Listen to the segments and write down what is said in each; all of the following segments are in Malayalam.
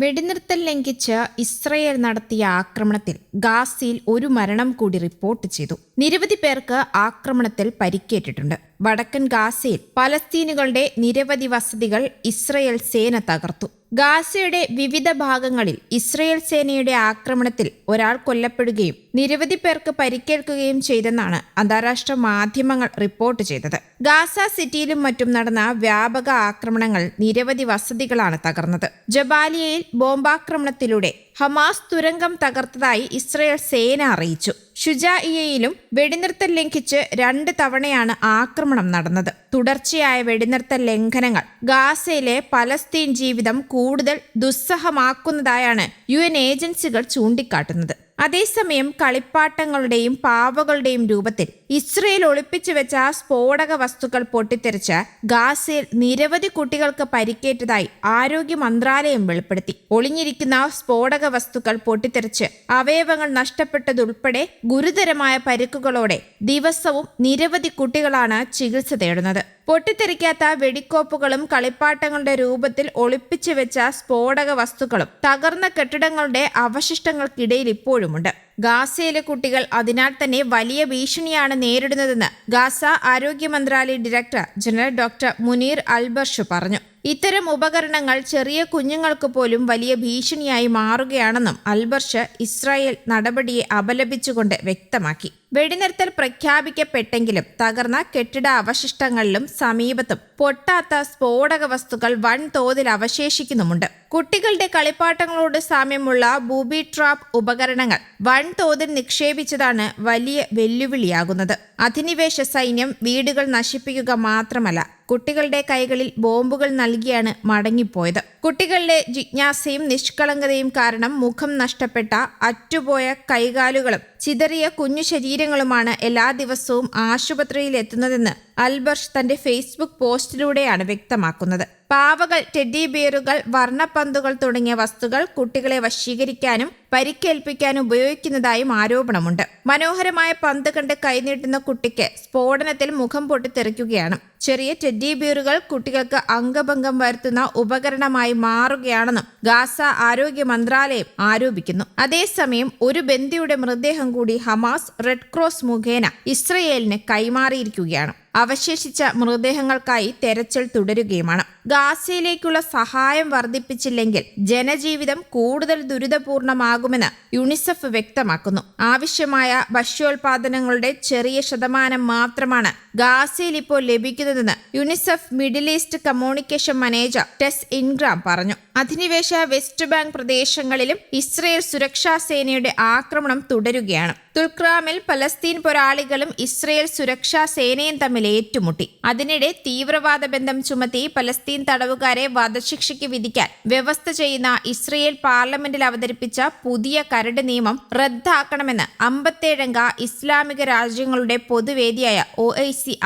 വെടിനിർത്തൽ ലംഘിച്ച് ഇസ്രയേൽ നടത്തിയ ആക്രമണത്തിൽ ഗാസയിൽ ഒരു മരണം കൂടി റിപ്പോർട്ട് ചെയ്തു. നിരവധി പേർക്ക് ആക്രമണത്തിൽ പരിക്കേറ്റിട്ടുണ്ട്. വടക്കൻ ഗാസയിൽ പലസ്തീനുകളുടെ നിരവധി വസതികൾ ഇസ്രയേൽ സേന തകർത്തു. ഗാസയുടെ വിവിധ ഭാഗങ്ങളിൽ ഇസ്രയേൽ സേനയുടെ ആക്രമണത്തിൽ ഒരാൾ കൊല്ലപ്പെടുകയും നിരവധി പേർക്ക് പരിക്കേൽക്കുകയും ചെയ്തെന്നാണ് അന്താരാഷ്ട്ര മാധ്യമങ്ങൾ റിപ്പോർട്ട് ചെയ്തത്. ഗാസ സിറ്റിയിലും മറ്റും നടന്ന വ്യാപക ആക്രമണങ്ങൾ നിരവധി വസതികളാണ് തകർന്നത്. ജബാലിയയിൽ ബോംബാക്രമണത്തിലൂടെ ഹമാസ് തുരങ്കം തകർത്തതായി ഇസ്രയേൽ സേന അറിയിച്ചു. ഷുജായിയയിലും വെടിനിർത്തൽ ലംഘിച്ച് രണ്ട് തവണയാണ് ആക്രമണം നടന്നത്. തുടർച്ചയായ വെടിനിർത്തൽ ലംഘനങ്ങൾ ഗാസയിലെ പലസ്തീൻ ജീവിതം കൂടുതൽ ദുസ്സഹമാക്കുന്നതായാണ് യു ഏജൻസികൾ ചൂണ്ടിക്കാട്ടുന്നത്. അതേസമയം കളിപ്പാട്ടങ്ങളുടെയും പാവകളുടെയും രൂപത്തിൽ ഇസ്രയേൽ ഒളിപ്പിച്ചു വെച്ച സ്ഫോടക വസ്തുക്കൾ പൊട്ടിത്തെറിച്ച് ഗാസയിൽ നിരവധി കുട്ടികൾക്ക് പരിക്കേറ്റതായി ആരോഗ്യ മന്ത്രാലയം വെളിപ്പെടുത്തി. ഒളിഞ്ഞിരിക്കുന്ന സ്ഫോടക വസ്തുക്കൾ പൊട്ടിത്തെറിച്ച് അവയവങ്ങൾ നഷ്ടപ്പെട്ടതുൾപ്പെടെ ഗുരുതരമായ പരിക്കുകളോടെ ദിവസവും നിരവധി കുട്ടികളാണ് ചികിത്സ തേടുന്നത്. പൊട്ടിത്തെറിക്കാത്ത വെടിക്കോപ്പുകളും കളിപ്പാട്ടങ്ങളുടെ രൂപത്തിൽ ഒളിപ്പിച്ചു വെച്ച സ്ഫോടക വസ്തുക്കളും തകർന്ന കെട്ടിടങ്ങളുടെ അവശിഷ്ടങ്ങൾക്കിടയിൽ ഇപ്പോഴുമുണ്ട്. ഗാസയിലെ കുട്ടികൾ അതിനാൽ തന്നെ വലിയ ഭീഷണിയാണ് നേരിടുന്നതെന്ന് ഗാസ ആരോഗ്യ മന്ത്രാലയ director general doctor Munir al Bursh പറഞ്ഞു. ഇത്തരം ഉപകരണങ്ങൾ ചെറിയ കുഞ്ഞുങ്ങൾക്ക് പോലും വലിയ ഭീഷണിയായി മാറുകയാണെന്നും അൽബർഷ് ഇസ്രായേൽ നടപടിയെ അപലപിച്ചുകൊണ്ട് വ്യക്തമാക്കി. വെടിനിർത്തൽ പ്രഖ്യാപിക്കപ്പെട്ടെങ്കിലും തകർന്ന കെട്ടിട അവശിഷ്ടങ്ങളിലും സമീപത്തും പൊട്ടാത്ത സ്ഫോടക വസ്തുക്കൾ വൻതോതിൽ അവശേഷിക്കുന്നുമുണ്ട്. കുട്ടികളുടെ കളിപ്പാട്ടങ്ങളോട് സാമ്യമുള്ള ബൂബി ട്രാപ്പ് ഉപകരണങ്ങൾ വൻതോതിൽ നിക്ഷേപിച്ചതാണ് വലിയ വെല്ലുവിളിയാകുന്നത്. അധിനിവേശ സൈന്യം വീടുകൾ നശിപ്പിക്കുക മാത്രമല്ല കുട്ടികളുടെ കൈകളിൽ ബോംബുകൾ നൽകിയാണ് മടങ്ങിപ്പോയത്. കുട്ടികളുടെ ജിജ്ഞാസയും നിഷ്കളങ്കതയും കാരണം മുഖം നഷ്ടപ്പെട്ട അറ്റുപോയ കൈകാലുകളും ചിതറിയ കുഞ്ഞു ശരീരങ്ങളുമാണ് എല്ലാ ദിവസവും ആശുപത്രിയിൽ എത്തുന്നതെന്ന് അൽബർഷ് തന്റെ ഫേസ്ബുക്ക് പോസ്റ്റിലൂടെയാണ് വ്യക്തമാക്കുന്നത്. പാവകൾ ടെഡി ബിയറുകൾ വർണപ്പന്തുകൾ തുടങ്ങിയ വസ്തുക്കൾ കുട്ടികളെ വശീകരിക്കാനും പരിക്കേൽപ്പിക്കാനും ഉപയോഗിക്കുന്നതായും ആരോപണമുണ്ട്. മനോഹരമായ പന്ത് കണ്ട് കൈനീട്ടുന്ന കുട്ടിക്ക് സ്ഫോടനത്തിൽ മുഖം പൊട്ടിത്തെറിക്കുകയാണ്. ചെറിയ ടെഡി ബിയറുകൾ കുട്ടികൾക്ക് അംഗഭംഗം വരുത്തുന്ന ഉപകരണമായി മാറുകയാണെന്നും ഗാസ ആരോഗ്യ മന്ത്രാലയം ആരോപിക്കുന്നു. അതേസമയം ഒരു ബന്ദിയുടെ മൃതദേഹം കൂടി ഹമാസ് റെഡ് ക്രോസ് മുഖേന ഇസ്രയേലിന് കൈമാറിയിരിക്കുകയാണ്. അവശേഷിച്ച മൃതദേഹങ്ങൾക്കായി തെരച്ചിൽ തുടരുകയുമാണ്. ഗാസയിലേക്കുള്ള സഹായം വർദ്ധിപ്പിച്ചില്ലെങ്കിൽ ജനജീവിതം കൂടുതൽ ദുരിതപൂർണമാകുമെന്ന് യുണിസെഫ് വ്യക്തമാക്കുന്നു. ആവശ്യമായ ഭക്ഷ്യോൽപാദനങ്ങളുടെ ചെറിയ ശതമാനം മാത്രമാണ് ഗാസയിൽ ഇപ്പോൾ ലഭിക്കുന്നതെന്ന് UNICEF middle east communication manager Tess Ingram പറഞ്ഞു. അധിനിവേശ വെസ്റ്റ് ബാങ്ക് പ്രദേശങ്ങളിലും ഇസ്രയേൽ സുരക്ഷാ സേനയുടെ ആക്രമണം തുടരുകയാണ്. തുൽക്രാമിൽ പലസ്തീൻ പോരാളികളും ഇസ്രയേൽ സുരക്ഷാ സേനയും തമ്മിൽ ഏറ്റുമുട്ടി. അതിനിടെ തീവ്രവാദ ബന്ധം ചുമത്തി പലസ്തീൻ തടവുകാരെ വധശിക്ഷയ്ക്ക് വിധിക്കാൻ വ്യവസ്ഥ ചെയ്യുന്ന ഇസ്രയേൽ പാർലമെന്റിൽ അവതരിപ്പിച്ച പുതിയ കരട് നിയമം റദ്ദാക്കണമെന്ന് അമ്പത്തേഴംഗ ഇസ്ലാമിക രാജ്യങ്ങളുടെ പൊതുവേദിയായ ഒ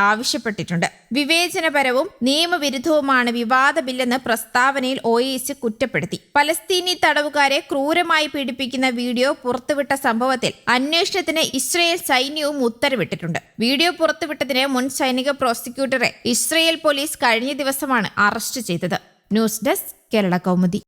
ആവശ്യപ്പെട്ടിട്ടുണ്ട്. വിവേചനപരവും നിയമവിരുദ്ധവുമാണ് വിവാദ ബില്ലെന്ന് പ്രസ്താവനയിൽ ഒ കുറ്റപ്പെടുത്തി. പലസ്തീനി തടവുകാരെ ക്രൂരമായി പീഡിപ്പിക്കുന്ന വീഡിയോ പുറത്തുവിട്ട സംഭവത്തിൽ അന്വേഷണത്തിന് ഇസ്രയേൽ സൈന്യവും ഉത്തരവിട്ടിട്ടുണ്ട്. വീഡിയോ പുറത്തുവിട്ടതിന് മുൻ സൈനിക പ്രോസിക്യൂട്ടറെ ഇസ്രയേൽ പോലീസ് കഴിഞ്ഞ ദിവസമാണ് അറസ്റ്റ് ചെയ്തത്. News desk Kerala Kaumudi.